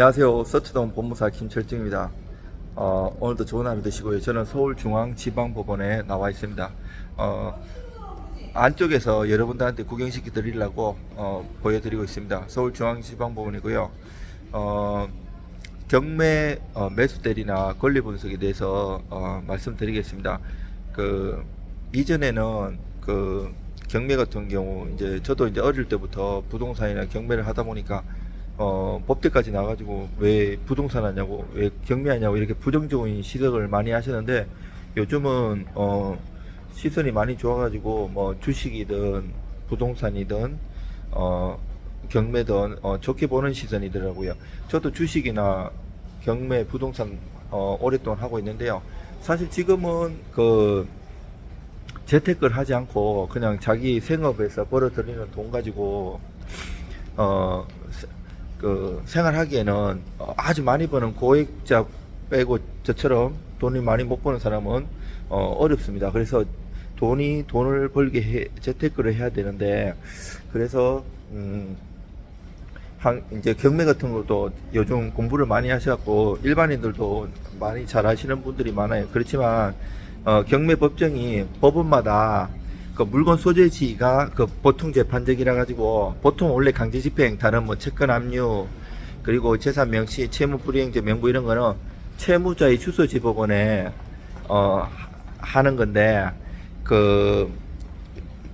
안녕하세요. 서초동 본무사 김철중입니다. 어, 오늘도 좋은 하루 되시고요. 저는 서울중앙지방법원에 나와 있습니다. 어, 안쪽에서 여러분들한테 구경시켜 드리려고 어, 보여드리고 있습니다. 서울중앙지방법원이고요. 어, 경매 어, 매수 대리나 권리 분석에 대해서 어, 말씀드리겠습니다. 그 이전에는 그 경매 같은 경우 이제 저도 이제 어릴 때부터 부동산이나 경매를 하다 보니까 어, 법대까지 나가지고 왜 부동산 하냐고 왜 경매하냐고 이렇게 부정적인 시각을 많이 하시는데 요즘은 어, 시선이 많이 좋아가지고 뭐 주식이든 부동산이든 어, 경매든 어, 좋게 보는 시선이더라고요. 저도 주식이나 경매, 부동산 어, 오랫동안 하고 있는데요. 사실 지금은 그 재테크를 하지 않고 그냥 자기 생업에서 벌어들이는 돈 가지고 어, 세- 그 생활하기에는 어, 아주 많이 버는 고액자 빼고 저처럼 돈이 많이 못 버는 사람은 어, 어렵습니다. 그래서 돈이 돈을 벌게 해, 재테크를 해야 되는데 그래서 음, 한, 이제 경매 같은 것도 요즘 공부를 많이 하셔갖고 일반인들도 많이 잘 하시는 분들이 많아요. 그렇지만 어, 경매 법정이 법원마다 그 물건 소재 지가 그 보통 재판적이라 가지고 보통 원래 강제 집행 다른 뭐 채권 압류 그리고 재산 명시 채무 불이행제 명부 이런 거는 채무자의 주소 지법원에 어 하는 건데 그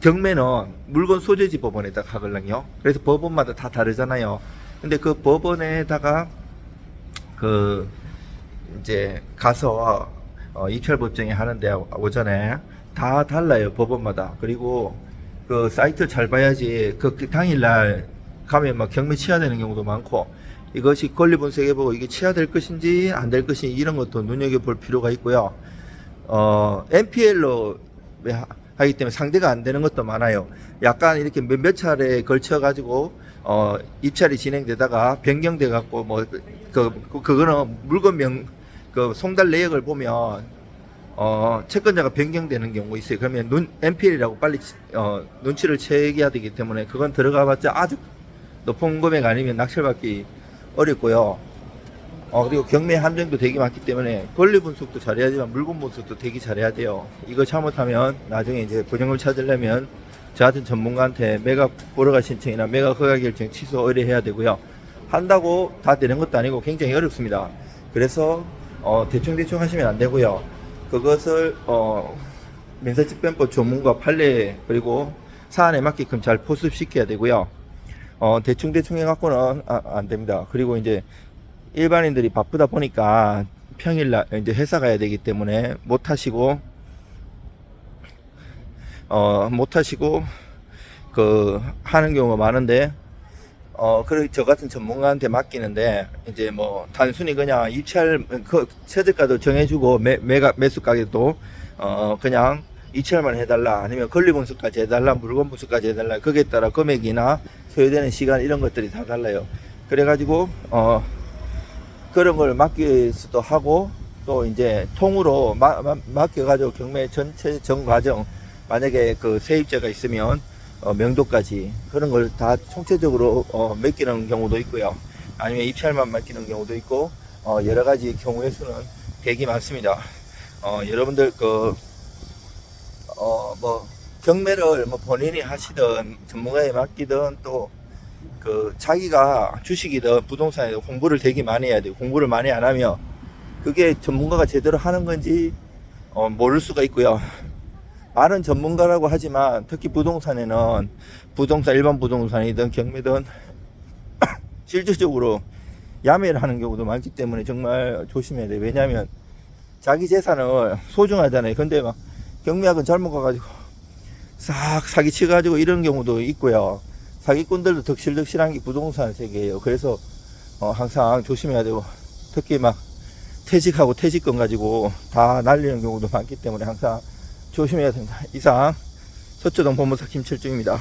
경매는 물건 소재지 법원에다 가거든요. 그래서 법원마다 다 다르잖아요. 근데 그 법원에다가 그 이제 가서 어, 입찰 법정에 하는데 오전에 다 달라요 법원마다. 그리고 그 사이트 잘 봐야지 그 당일날 가면 막 경매 취하되는 경우도 많고 이것이 권리 분석해보고 이게 취하될 것인지 안 될 것인지 이런 것도 눈여겨볼 필요가 있고요. 어, NPL로 하기 때문에 상대가 안 되는 것도 많아요. 약간 이렇게 몇, 몇 차례에 걸쳐 가지고 어, 입찰이 진행되다가 변경돼 갖고 뭐 그 그거는 물건 명 그 송달 내역을 보면 어, 채권자가 변경되는 경우가 있어요. 그러면 눈 NPL이라고 빨리 어, 눈치를 채기해야 되기 때문에 그건 들어가 봤자 아주 높은 금액 아니면 낙찰받기 어렵고요. 어, 그리고 경매 한정도 되게 많기 때문에 권리 분석도 잘해야지만 물건 분석도 되게 잘해야 돼요. 이거 잘못하면 나중에 이제 보증금 찾으려면 저 같은 전문가한테 매각 보러가 신청이나 매각 허가 결정 취소 의뢰해야 되고요. 한다고 다 되는 것도 아니고 굉장히 어렵습니다. 그래서 어, 대충대충 하시면 안 되고요. 그것을 어, 민사집행법 조문과 판례 그리고 사안에 맞게끔 잘 포습시켜야 되고요. 어, 대충 대충 해갖고는 아, 안 됩니다. 그리고 이제 일반인들이 바쁘다 보니까 평일날 이제 회사 가야 되기 때문에 못 하시고 어, 못 하시고 그 하는 경우가 많은데 어, 그래 저 같은 전문가한테 맡기는데 이제 뭐 단순히 그냥 입찰 그 최저가도 정해주고 매, 매가 매수 가격도 어, 그냥 입찰만 해달라 아니면 권리 분석까지 해달라 물건 분석까지 해달라 거기에 따라 금액이나 소요되는 시간 이런 것들이 다 달라요. 그래가지고 어 그런 걸 맡길 수도 하고 또 이제 통으로 마- 마- 맡겨가지고 경매 전체 전 과정 만약에 그 세입자가 있으면 어, 명도까지 그런 걸 다 총체적으로 어, 맡기는 경우도 있고요. 아니면 입찰만 맡기는 경우도 있고 어, 여러 가지 경우의 수는 되게 많습니다. 어, 여러분들 그 어, 뭐 경매를 뭐 본인이 하시든 전문가에 맡기든 또 그 자기가 주식이든 부동산이든 공부를 되게 많이 해야 돼요. 공부를 많이 안 하면 그게 전문가가 제대로 하는 건지 어, 모를 수가 있고요. 많은 전문가라고 하지만 특히 부동산에는 부동산 일반 부동산이든 경매든 실질적으로 야매를 하는 경우도 많기 때문에 정말 조심해야 돼요. 왜냐하면 자기 재산을 소중하잖아요. 근데 막 경매학은 잘못 가가지고 싹 사기 치가지고 이런 경우도 있고요. 사기꾼들도 덕실덕실한 게 부동산 세계예요. 그래서 어, 항상 조심해야 되고 특히 막 퇴직하고 퇴직금 가지고 다 날리는 경우도 많기 때문에 항상 조심해야 됩니다. 이상 서초동 법무사 김철중입니다.